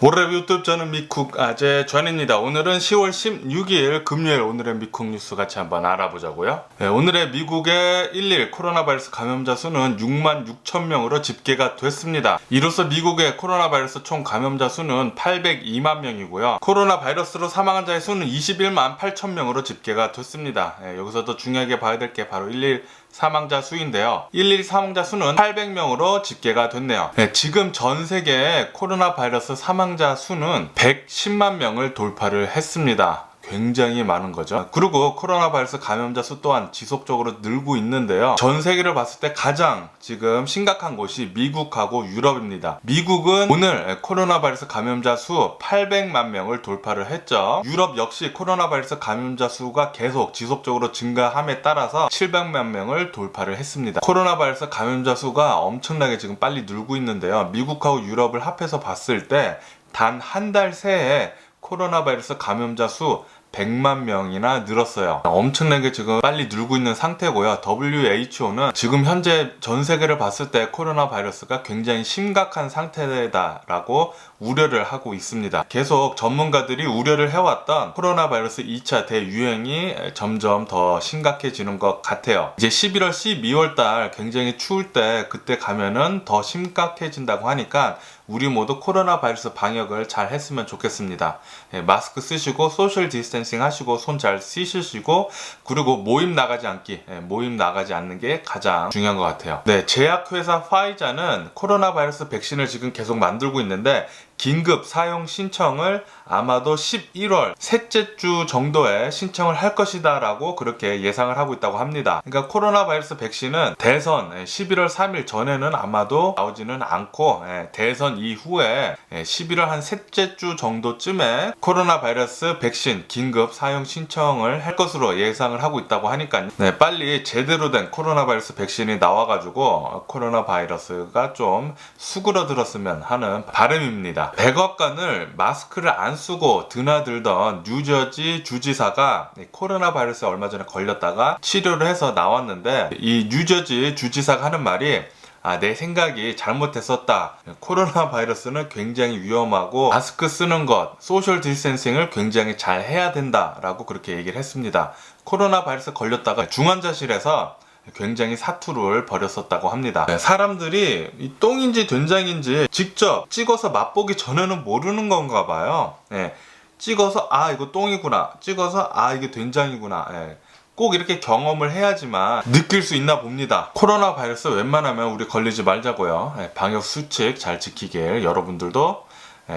올해 유튜브 저는 미쿡 아재 전입니다. 오늘은 10월 16일 금요일 오늘의 미쿡 뉴스 같이 한번 알아보자고요. 네, 오늘의 미국의 1일 코로나 바이러스 감염자 수는 6만 6천 명으로 집계가 됐습니다. 이로써 미국의 코로나 바이러스 총 감염자 수는 802만 명이고요. 코로나 바이러스로 사망한 자의 수는 21만 8천 명으로 집계가 됐습니다. 네, 여기서 더 중요하게 봐야 될 게 바로 1일 사망자 수인데요. 1일 사망자 수는 800명으로 집계가 됐네요. 네, 지금 전 세계 코로나 바이러스 사망자 수는 110만 명을 돌파를 했습니다. 굉장히 많은 거죠. 그리고 코로나 바이러스 감염자 수 또한 지속적으로 늘고 있는데요. 전 세계를 봤을 때 가장 지금 심각한 곳이 미국하고 유럽입니다. 미국은 오늘 코로나 바이러스 감염자 수 800만 명을 돌파를 했죠. 유럽 역시 코로나 바이러스 감염자 수가 계속 지속적으로 증가함에 따라서 700만 명을 돌파를 했습니다. 코로나 바이러스 감염자 수가 엄청나게 지금 빨리 늘고 있는데요. 미국하고 유럽을 합해서 봤을 때 단 한 달 새에 코로나 바이러스 감염자 수 100만 명이나 늘었어요. 엄청나게 지금 빨리 늘고 있는 상태고요. WHO는 지금 현재 전 세계를 봤을 때 코로나 바이러스가 굉장히 심각한 상태다라고 우려를 하고 있습니다. 계속 전문가들이 우려를 해왔던 코로나 바이러스 2차 대유행이 점점 더 심각해지는 것 같아요. 이제 11월, 12월 달 굉장히 추울 때 그때 가면은 더 심각해진다고 하니까 우리 모두 코로나 바이러스 방역을 잘 했으면 좋겠습니다. 예, 마스크 쓰시고 소셜 디스텐싱 하시고 손 잘 씻으시고 그리고 모임 나가지 않기, 예, 모임 나가지 않는 게 가장 중요한 것 같아요. 네, 제약회사 화이자는 코로나 바이러스 백신을 지금 계속 만들고 있는데 긴급 사용 신청을 아마도 11월 셋째 주 정도에 신청을 할 것이다 라고 그렇게 예상을 하고 있다고 합니다. 그러니까 코로나 바이러스 백신은 대선 11월 3일 전에는 아마도 나오지는 않고 예, 대선 이후에 11월 한 셋째 주 정도쯤에 코로나 바이러스 백신 긴급 사용 신청을 할 것으로 예상을 하고 있다고 하니까 네, 빨리 제대로 된 코로나 바이러스 백신이 나와가지고 코로나 바이러스가 좀 수그러들었으면 하는 바람입니다. 백악관을 마스크를 안 쓰고 드나들던 뉴저지 주지사가 코로나 바이러스에 얼마 전에 걸렸다가 치료를 해서 나왔는데 이 뉴저지 주지사가 하는 말이 아, 내 생각이 잘못했었다. 코로나 바이러스는 굉장히 위험하고 마스크 쓰는 것, 소셜 디스텐싱을 굉장히 잘 해야 된다라고 그렇게 얘기를 했습니다. 코로나 바이러스 걸렸다가 중환자실에서 굉장히 사투를 벌였었다고 합니다. 네, 사람들이 이 똥인지 된장인지 직접 찍어서 맛보기 전에는 모르는 건가 봐요. 네, 찍어서 아 이거 똥이구나. 찍어서 아 이게 된장이구나. 네. 꼭 이렇게 경험을 해야지만 느낄 수 있나 봅니다. 코로나 바이러스 웬만하면 우리 걸리지 말자고요. 네, 방역 수칙 잘 지키길 여러분들도 네,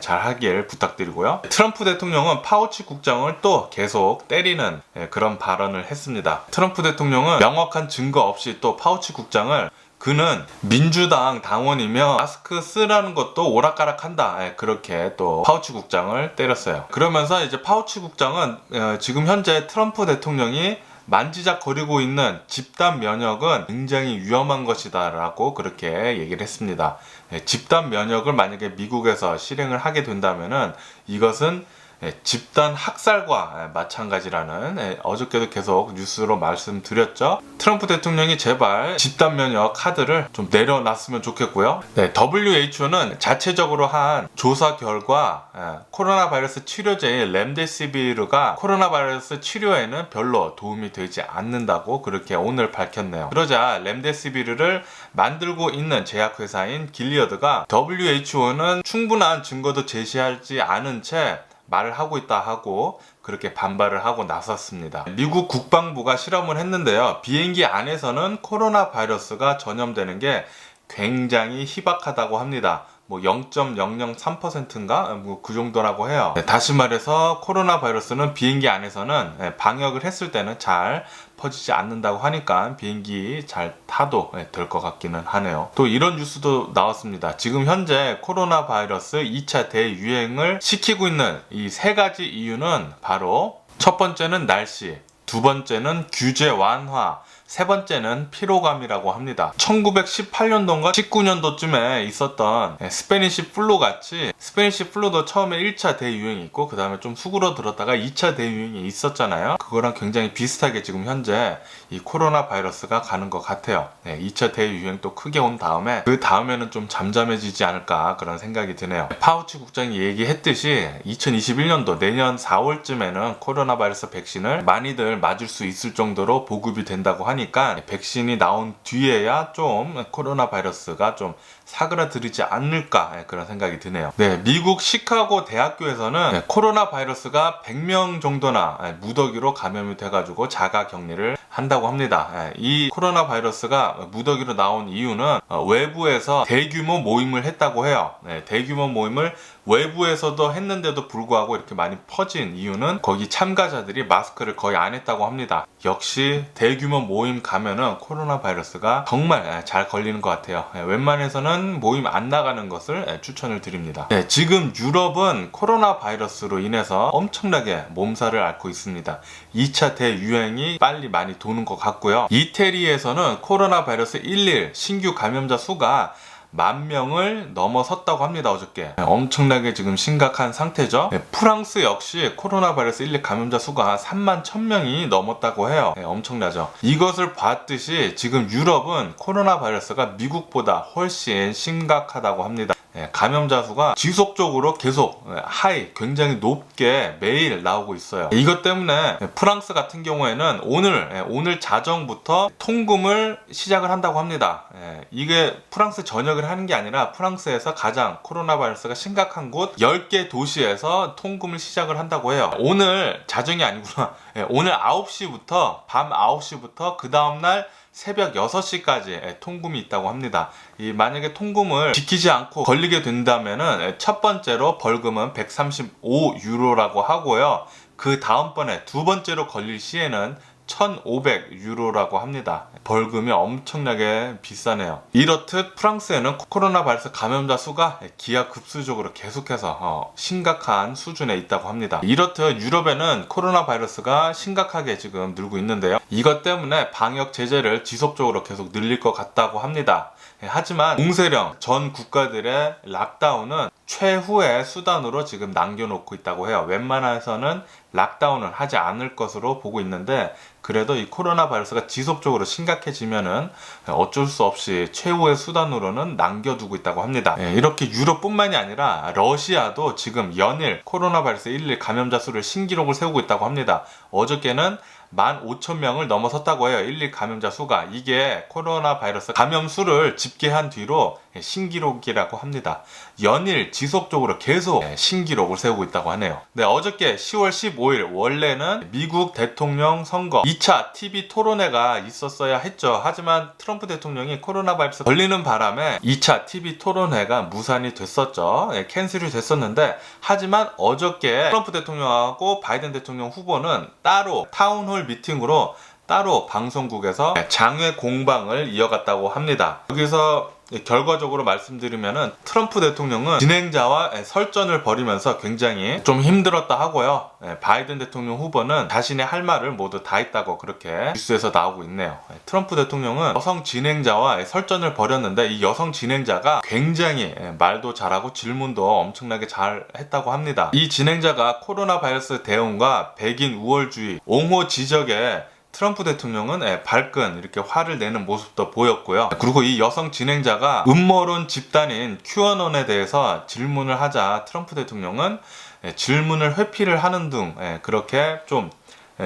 잘 하길 부탁드리고요. 트럼프 대통령은 파우치 국장을 또 계속 때리는 네, 그런 발언을 했습니다. 트럼프 대통령은 명확한 증거 없이 또 파우치 국장을 그는 민주당 당원이며 마스크 쓰라는 것도 오락가락한다. 예, 그렇게 또 파우치 국장을 때렸어요. 그러면서 이제 파우치 국장은 어, 지금 현재 트럼프 대통령이 만지작거리고 있는 집단 면역은 굉장히 위험한 것이다 라고 그렇게 얘기를 했습니다. 예, 집단 면역을 만약에 미국에서 실행을 하게 된다면은 이것은 예, 집단 학살과 예, 마찬가지라는 예, 어저께도 계속 뉴스로 말씀드렸죠. 트럼프 대통령이 제발 집단 면역 카드를 좀 내려놨으면 좋겠고요. 네, WHO는 자체적으로 한 조사 결과 예, 코로나 바이러스 치료제인 렘데시비르가 코로나 바이러스 치료에는 별로 도움이 되지 않는다고 그렇게 오늘 밝혔네요. 그러자 렘데시비르를 만들고 있는 제약회사인 길리어드가 WHO는 충분한 증거도 제시하지 않은 채 말을 하고 있다 하고 그렇게 반발을 하고 나섰습니다. 미국 국방부가 실험을 했는데요. 비행기 안에서는 코로나 바이러스가 전염되는 게 굉장히 희박하다고 합니다. 뭐 0.003%인가 뭐 그 정도라고 해요. 네, 다시 말해서 코로나 바이러스는 비행기 안에서는 네, 방역을 했을 때는 잘 퍼지지 않는다고 하니까 비행기 잘 타도 네, 될것 같기는 하네요. 또 이런 뉴스도 나왔습니다. 지금 현재 코로나 바이러스 2차 대유행을 시키고 있는 이 세 가지 이유는 바로 첫 번째는 날씨, 두 번째는 규제 완화, 세 번째는 피로감이라고 합니다. 1918년도인가 19년도쯤에 있었던 예, 스페니시 플루 같이 스페니시 플루도 처음에 1차 대유행이 있고 그 다음에 좀 수그러들었다가 2차 대유행이 있었잖아요. 그거랑 굉장히 비슷하게 지금 현재 이 코로나 바이러스가 가는 것 같아요. 네, 2차 대유행 또 크게 온 다음에 그 다음에는 좀 잠잠해지지 않을까 그런 생각이 드네요. 파우치 국장이 얘기했듯이 2021년도 내년 4월쯤에는 코로나 바이러스 백신을 많이들 맞을 수 있을 정도로 보급이 된다고 하니 까 백신이 나온 뒤에야 좀 코로나 바이러스가 좀 사그라들이지 않을까 예, 그런 생각이 드네요. 네, 미국 시카고 대학교에서는 네, 코로나 바이러스가 100명 정도나 예, 무더기로 감염이 돼가지고 자가 격리를 한다고 합니다. 예, 이 코로나 바이러스가 무더기로 나온 이유는 어, 외부에서 대규모 모임을 했다고 해요. 네, 대규모 모임을 외부에서도 했는데도 불구하고 이렇게 많이 퍼진 이유는 거기 참가자들이 마스크를 거의 안 했다고 합니다. 역시 대규모 모임 가면은 코로나 바이러스가 정말 예, 잘 걸리는 것 같아요. 예, 웬만해서는 모임 안 나가는 것을 예, 추천을 드립니다. 네, 지금 유럽은 코로나 바이러스로 인해서 엄청나게 몸살을 앓고 있습니다. 2차 대유행이 빨리 많이 도는 것 같고요. 이태리에서는 코로나 바이러스 11 신규 감염자 수가 만 명을 넘어섰다고 합니다 어저께. 네, 엄청나게 지금 심각한 상태죠. 네, 프랑스 역시 코로나 바이러스 1, 2 감염자 수가 3만 1000명이 넘었다고 해요. 네, 엄청나죠. 이것을 봤듯이 지금 유럽은 코로나 바이러스가 미국보다 훨씬 심각하다고 합니다. 예, 감염자 수가 지속적으로 계속 예, 하이 굉장히 높게 매일 나오고 있어요. 이것 때문에 프랑스 같은 경우에는 오늘 예, 오늘 자정부터 통금을 시작을 한다고 합니다. 예, 이게 프랑스 전역을 하는 게 아니라 프랑스에서 가장 코로나 바이러스가 심각한 곳 10개 도시에서 통금을 시작을 한다고 해요. 오늘 자정이 아니구나. 예, 오늘 9시부터 밤 9시부터 그 다음날 새벽 6시까지 통금이 있다고 합니다. 이 만약에 통금을 지키지 않고 걸리게 된다면은 첫 번째로 벌금은 135유로라고 하고요. 그 다음번에 두 번째로 걸릴 시에는 1,500유로라고 합니다. 벌금이 엄청나게 비싸네요. 이렇듯 프랑스에는 코로나 바이러스 감염자 수가 기하급수적으로 계속해서 어, 심각한 수준에 있다고 합니다. 이렇듯 유럽에는 코로나 바이러스가 심각하게 지금 늘고 있는데요. 이것 때문에 방역 제재를 지속적으로 계속 늘릴 것 같다고 합니다. 예, 하지만 공세령 전 국가들의 락다운은 최후의 수단으로 지금 남겨놓고 있다고 해요. 웬만해서는 락다운을 하지 않을 것으로 보고 있는데 그래도 이 코로나 바이러스가 지속적으로 심각해지면은 어쩔 수 없이 최후의 수단으로는 남겨두고 있다고 합니다. 예, 이렇게 유럽뿐만이 아니라 러시아도 지금 연일 코로나 바이러스 1일 감염자 수를 신기록을 세우고 있다고 합니다. 어저께는 15,000명을 넘어섰다고 해요. 1일 감염자 수가. 이게 코로나 바이러스 감염 수를 집계한 뒤로 신기록이라고 합니다. 연일 지속적으로 계속 신기록을 세우고 있다고 하네요. 네, 어저께 10월 15일 원래는 미국 대통령 선거 2차 TV 토론회가 있었어야 했죠. 하지만 트럼프 대통령이 코로나 바이러스 걸리는 바람에 2차 TV 토론회가 무산이 됐었죠. 예, 캔슬이 됐었는데 하지만 어저께 트럼프 대통령하고 바이든 대통령 후보는 따로 타운홀 미팅으로 따로 방송국에서 장외 공방을 이어갔다고 합니다. 여기서 결과적으로 말씀드리면은 트럼프 대통령은 진행자와 설전을 벌이면서 굉장히 좀 힘들었다 하고요. 예, 바이든 대통령 후보는 자신의 할 말을 모두 다 했다고 그렇게 뉴스에서 나오고 있네요. 예, 트럼프 대통령은 여성 진행자와 설전을 벌였는데 이 여성 진행자가 굉장히 예, 말도 잘하고 질문도 엄청나게 잘 했다고 합니다. 이 진행자가 코로나 바이러스 대응과 백인 우월주의, 옹호 지적에 트럼프 대통령은 예, 발끈 이렇게 화를 내는 모습도 보였고요. 그리고 이 여성 진행자가 음모론 집단인 큐어논에 대해서 질문을 하자 트럼프 대통령은 예, 질문을 회피를 하는 등 예, 그렇게 좀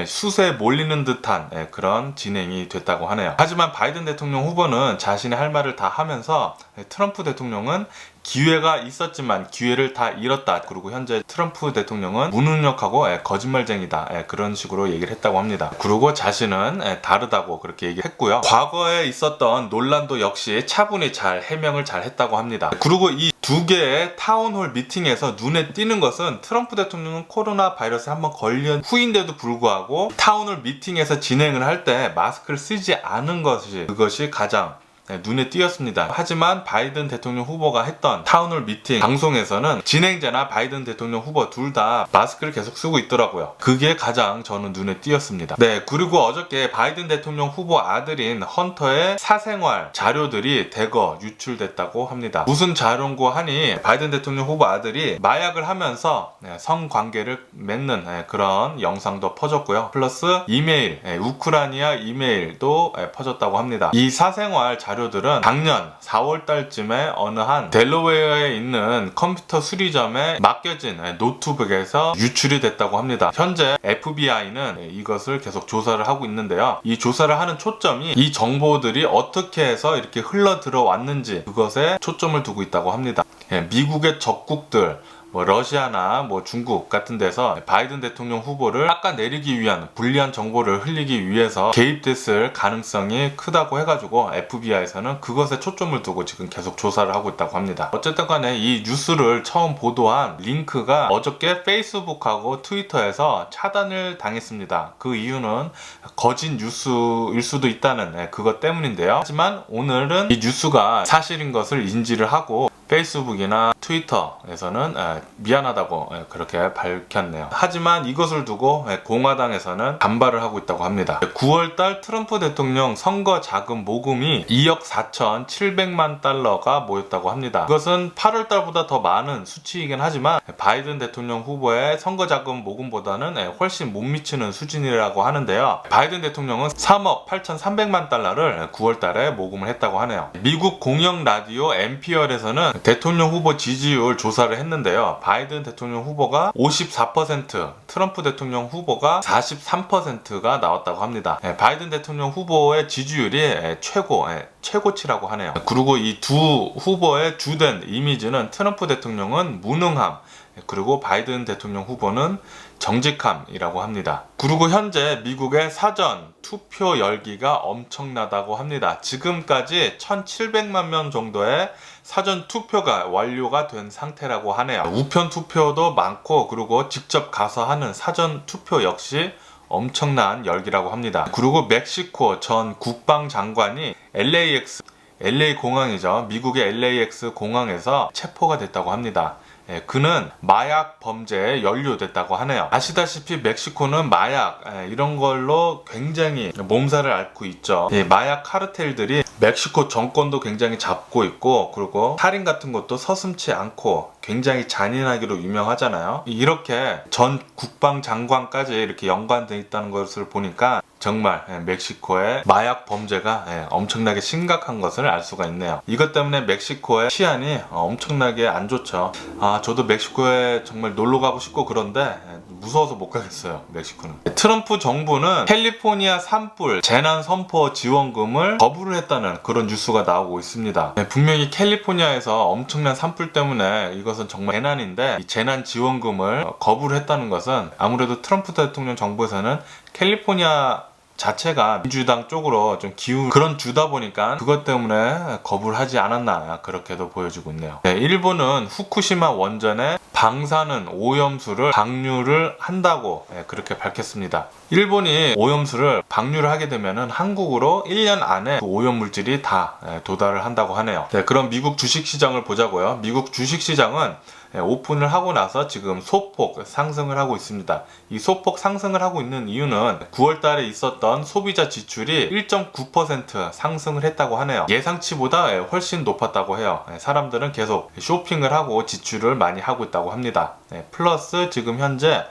수세에 몰리는 듯한 그런 진행이 됐다고 하네요. 하지만 바이든 대통령 후보는 자신의 할 말을 다 하면서 트럼프 대통령은 기회가 있었지만 기회를 다 잃었다. 그리고 현재 트럼프 대통령은 무능력하고 거짓말쟁이다. 그런 식으로 얘기를 했다고 합니다. 그리고 자신은 다르다고 그렇게 얘기했고요. 과거에 있었던 논란도 역시 차분히 잘 해명을 잘 했다고 합니다. 그리고 이 두 개의 타운홀 미팅에서 눈에 띄는 것은 트럼프 대통령은 코로나 바이러스에 한번 걸린 후인데도 불구하고 타운홀 미팅에서 진행을 할 때 마스크를 쓰지 않은 것이 그것이 가장 네, 눈에 띄었습니다. 하지만 바이든 대통령 후보가 했던 타운홀 미팅 방송에서는 진행자나 바이든 대통령 후보 둘 다 마스크를 계속 쓰고 있더라고요. 그게 가장 저는 눈에 띄었습니다. 네, 그리고 어저께 바이든 대통령 후보 아들인 헌터의 사생활 자료들이 대거 유출됐다고 합니다. 무슨 자료고 하니 바이든 대통령 후보 아들이 마약을 하면서 네, 성관계를 맺는 네, 그런 영상도 퍼졌고요. 플러스 이메일, 네, 우크라이나 이메일도 네, 퍼졌다고 합니다. 이 사생활 자료 들은 작년 4월 달쯤에 어느 한 델러웨어에 있는 컴퓨터 수리점에 맡겨진 네, 노트북에서 유출이 됐다고 합니다. 현재 FBI는 네, 이것을 계속 조사를 하고 있는데요. 이 조사를 하는 초점이 이 정보들이 어떻게 해서 이렇게 흘러 들어왔는지 그것에 초점을 두고 있다고 합니다. 예, 미국의 적국들 뭐 러시아나 뭐 중국 같은 데서 바이든 대통령 후보를 깎아내리기 위한 불리한 정보를 흘리기 위해서 개입됐을 가능성이 크다고 해가지고 FBI에서는 그것에 초점을 두고 지금 계속 조사를 하고 있다고 합니다. 어쨌든 간에 이 뉴스를 처음 보도한 링크가 어저께 페이스북하고 트위터에서 차단을 당했습니다. 그 이유는 거짓 뉴스일 수도 있다는 네, 그것 때문인데요. 하지만 오늘은 이 뉴스가 사실인 것을 인지를 하고 페이스북이나 트위터에서는 에, 미안하다고 에, 그렇게 밝혔네요. 하지만 이것을 두고 에, 공화당에서는 반발을 하고 있다고 합니다. 9월달 트럼프 대통령 선거 자금 모금이 2억 4,700만 달러가 모였다고 합니다. 이것은 8월달보다 더 많은 수치이긴 하지만 바이든 대통령 후보의 선거 자금 모금보다는 에, 훨씬 못 미치는 수준이라고 하는데요. 바이든 대통령은 3억 8,300만 달러를 9월달에 모금을 했다고 하네요. 미국 공영 라디오 NPR에서는 대통령 후보 지지율 조사를 했는데요. 바이든 대통령 후보가 54%, 트럼프 대통령 후보가 43%가 나왔다고 합니다. 예, 바이든 대통령 후보의 지지율이 예, 최고, 예, 최고치라고 하네요. 그리고 이 두 후보의 주된 이미지는 트럼프 대통령은 무능함, 예, 그리고 바이든 대통령 후보는 정직함이라고 합니다. 그리고 현재 미국의 사전 투표 열기가 엄청나다고 합니다. 지금까지 1,700만 명 정도의 사전 투표가 완료가 된 상태라고 하네요. 우편 투표도 많고 그리고 직접 가서 하는 사전 투표 역시 엄청난 열기라고 합니다. 그리고 멕시코 전 국방장관이 LAX LA 공항이죠. 미국의 LAX 공항에서 체포가 됐다고 합니다. 예, 그는 마약 범죄에 연루됐다고 하네요. 아시다시피 멕시코는 마약 예, 이런 걸로 굉장히 몸살을 앓고 있죠. 예, 마약 카르텔들이 멕시코 정권도 굉장히 잡고 있고 그리고 살인 같은 것도 서슴치 않고 굉장히 잔인하기로 유명하잖아요. 이렇게 전 국방 장관까지 이렇게 연관돼 있다는 것을 보니까 정말 예, 멕시코의 마약 범죄가 예, 엄청나게 심각한 것을 알 수가 있네요. 이것 때문에 멕시코의 치안이 어, 엄청나게 안 좋죠. 아, 저도 멕시코에 정말 놀러 가고 싶고 그런데 예, 무서워서 못 가겠어요. 멕시코는. 트럼프 정부는 캘리포니아 산불 재난 선포 지원금을 거부를 했다는 그런 뉴스가 나오고 있습니다. 예, 분명히 캘리포니아에서 엄청난 산불 때문에 이것은 정말 재난인데 이 재난 지원금을 어, 거부를 했다는 것은 아무래도 트럼프 대통령 정부에서는 캘리포니아 자체가 민주당 쪽으로 좀 기운 그런 주다 보니까 그것 때문에 거부를 하지 않았나 그렇게도 보여지고 있네요. 네, 일본은 후쿠시마 원전에 방사능 오염수를 방류를 한다고 네, 그렇게 밝혔습니다. 일본이 오염수를 방류를 하게 되면은 한국으로 1년 안에 그 오염 물질이 다 네, 도달을 한다고 하네요. 네, 그럼 미국 주식 시장을 보자고요. 미국 주식 시장은 예, 오픈을 하고 나서 지금 소폭 상승을 하고 있습니다. 이 소폭 상승을 하고 있는 이유는 9월 달에 있었던 소비자 지출이 1.9% 상승을 했다고 하네요. 예상치보다 예, 훨씬 높았다고 해요. 예, 사람들은 계속 쇼핑을 하고 지출을 많이 하고 있다고 합니다. 플러스 지금 현재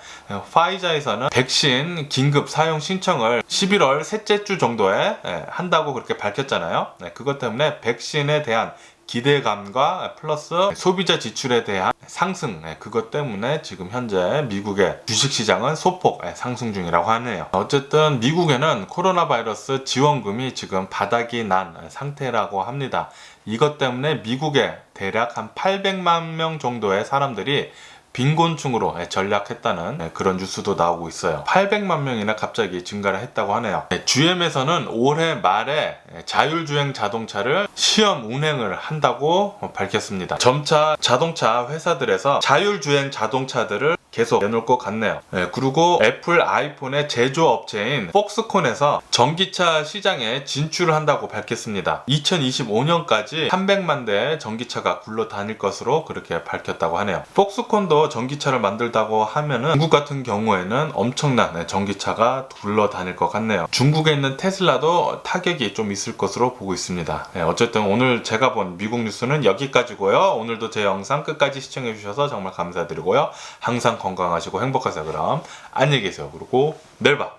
파이자에서는 백신 긴급 사용 신청을 11월 셋째 주 정도에 한다고 그렇게 밝혔잖아요. 그것 때문에 백신에 대한 기대감과 플러스 소비자 지출에 대한 상승 예, 그것 때문에 지금 현재 미국의 주식시장은 소폭 예, 상승 중이라고 하네요. 어쨌든 미국에는 코로나 바이러스 지원금이 지금 바닥이 난 상태라고 합니다. 이것 때문에 미국에 대략 한 800만 명 정도의 사람들이 빈곤층으로 전략했다는 그런 뉴스도 나오고 있어요. 800만 명이나 갑자기 증가를 했다고 하네요. GM에서는 올해 말에 자율주행 자동차를 시험 운행을 한다고 밝혔습니다. 점차 자동차 회사들에서 자율주행 자동차들을 계속 내놓을 것 같네요. 예, 그리고 애플 아이폰의 제조업체인 폭스콘에서 전기차 시장에 진출을 한다고 밝혔습니다. 2025년까지 300만 대의 전기차가 굴러 다닐 것으로 그렇게 밝혔다고 하네요. 폭스콘도 전기차를 만들다고 하면은 중국 같은 경우에는 엄청난 네, 전기차가 굴러 다닐 것 같네요. 중국에 있는 테슬라도 타격이 좀 있을 것으로 보고 있습니다. 네, 어쨌든 오늘 제가 본 미국 뉴스는 여기까지고요. 오늘도 제 영상 끝까지 시청해 주셔서 정말 감사드리고요. 항상 건강하시고 행복하세요. 그럼 안녕히 계세요. 그리고 내일 봐.